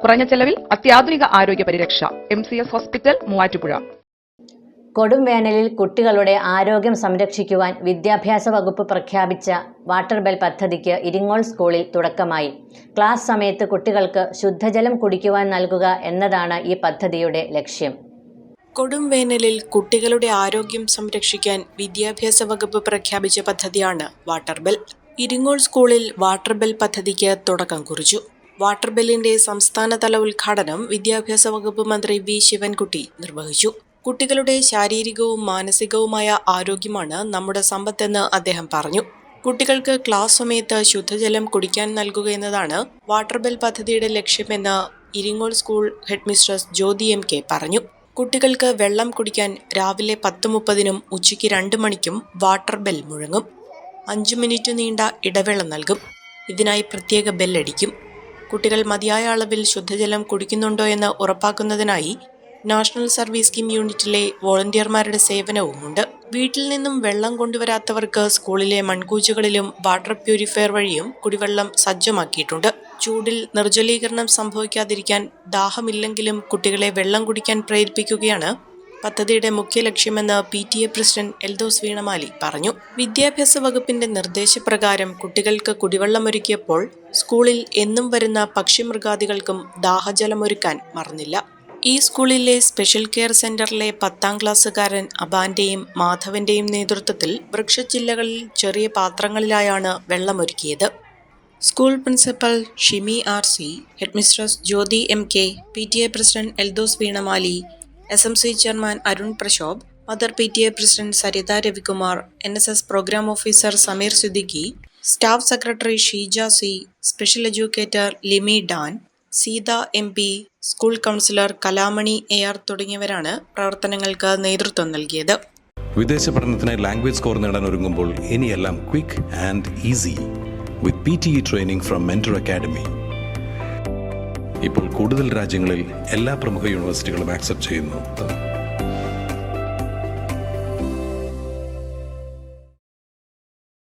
കുറഞ്ഞ ചെലവിൽ അത്യാധുനിക ആരോഗ്യ പരിരക്ഷ. M C S hospital Muvattupuzha. കൊടും വേനലിൽ കുട്ടികളുടെ ആരോഗ്യം സംരക്ഷിക്കുവാൻ വിദ്യാഭ്യാസ വകുപ്പ് പ്രഖ്യാപിച്ച വാട്ടർ ബെൽ പദ്ധതിക്ക് ഇരിങ്ങോൾ സ്കൂളിൽ തുടക്കമായി. ക്ലാസ് സമയത്ത് കുട്ടികൾക്ക് ശുദ്ധജലം കുടിക്കുവാൻ നൽകുക എന്നതാണ് ഈ പദ്ധതിയുടെ ലക്ഷ്യം. കൊടും വേനലിൽ കുട്ടികളുടെ ആരോഗ്യം സംരക്ഷിക്കാൻ വിദ്യാഭ്യാസ വകുപ്പ് പ്രഖ്യാപിച്ച പദ്ധതിയാണ് വാട്ടർ ബെൽ. ഇരിങ്ങോൾ സ്കൂളിൽ വാട്ടർ ബെൽ പദ്ധതിക്ക് തുടക്കം കുറിച്ചു. വാട്ടർ ബെല്ലിന്റെ സംസ്ഥാനതല ഉദ്ഘാടനം വിദ്യാഭ്യാസ വകുപ്പ് മന്ത്രി വി. ശിവൻകുട്ടി നിർവഹിച്ചു. കുട്ടികളുടെ ശാരീരികവും മാനസികവുമായ ആരോഗ്യമാണ് നമ്മുടെ സമ്പത്തെന്ന് അദ്ദേഹം പറഞ്ഞു. കുട്ടികൾക്ക് ക്ലാസ് സമയത്ത് ശുദ്ധജലം കുടിക്കാൻ നൽകുക എന്നതാണ് വാട്ടർ ബെൽ പദ്ധതിയുടെ ലക്ഷ്യമെന്ന് Iringole school headmistress Jyothi M K പറഞ്ഞു. കുട്ടികൾക്ക് വെള്ളം കുടിക്കാൻ രാവിലെ പത്ത് മുപ്പതിനും ഉച്ചയ്ക്ക് രണ്ട് മണിക്കും വാട്ടർ ബെൽ മുഴങ്ങും. അഞ്ച് മിനിറ്റ് നീണ്ട ഇടവേള നൽകും. ഇതിനായി പ്രത്യേക ബെല്ലടിക്കും. കുട്ടികൾ മതിയായ അളവിൽ ശുദ്ധജലം കുടിക്കുന്നുണ്ടോ എന്ന് ഉറപ്പാക്കുന്നതിനായി നാഷണൽ സർവീസ് സ്കീം യൂണിറ്റിലെ വോളണ്ടിയർമാരുടെ സേവനവുമുണ്ട്. വീട്ടിൽ നിന്നും വെള്ളം കൊണ്ടുവരാത്തവർക്ക് സ്കൂളിലെ മൺകൂച്ചുകളിലും വാട്ടർ പ്യൂരിഫയർ വഴിയും കുടിവെള്ളം സജ്ജമാക്കിയിട്ടുണ്ട്. ചൂടിൽ നിർജലീകരണം സംഭവിക്കാതിരിക്കാൻ ദാഹമില്ലെങ്കിലും കുട്ടികളെ വെള്ളം കുടിക്കാൻ പ്രേരിപ്പിക്കുകയാണ് പദ്ധതിയുടെ മുഖ്യ ലക്ഷ്യമെന്ന് P T A president Eldhose Veenamali പറഞ്ഞു. വിദ്യാഭ്യാസ വകുപ്പിന്റെ നിർദ്ദേശപ്രകാരം കുട്ടികൾക്ക് കുടിവെള്ളമൊരുക്കിയപ്പോൾ സ്കൂളിൽ എന്നും വരുന്ന പക്ഷിമൃഗാദികൾക്കും ദാഹജലമൊരുക്കാൻ മറന്നില്ല. ഈ സ്കൂളിലെ സ്പെഷ്യൽ കെയർ സെന്ററിലെ പത്താം ക്ലാസ്സുകാരൻ അബാന്റെയും മാധവന്റെയും നേതൃത്വത്തിൽ വൃക്ഷച്ചില്ലകളിൽ ചെറിയ പാത്രങ്ങളിലായാണ് വെള്ളമൊരുക്കിയത്. School principal Shimi R C headmistress Jyothi M K P T A president Eldhose Veenamali S M C chairman Arun Prashobh mother P T A president Saritha Ravikumar N S S programme officer Sameer Siddiqui staff secretary Sheeja C special educator Limi Dan Seetha M P school counsellor Kalamani A R തുടങ്ങിയവരാണ് പ്രവർത്തനങ്ങൾക്ക് നേതൃത്വം നൽകിയത്. വിദേശ പഠനത്തിന് language score നേടാൻ ഒരുങ്ങുമ്പോൾ ഇനിയെല്ലാം quick and easy with P T E training from mentor academy ഇപ്പോൾ കൂടുതൽ രാജ്യങ്ങളിൽ എല്ലാ പ്രമുഖ യൂണിവേഴ്സിറ്റികളും ആക്സെപ്റ്റ് ചെയ്യുന്നു.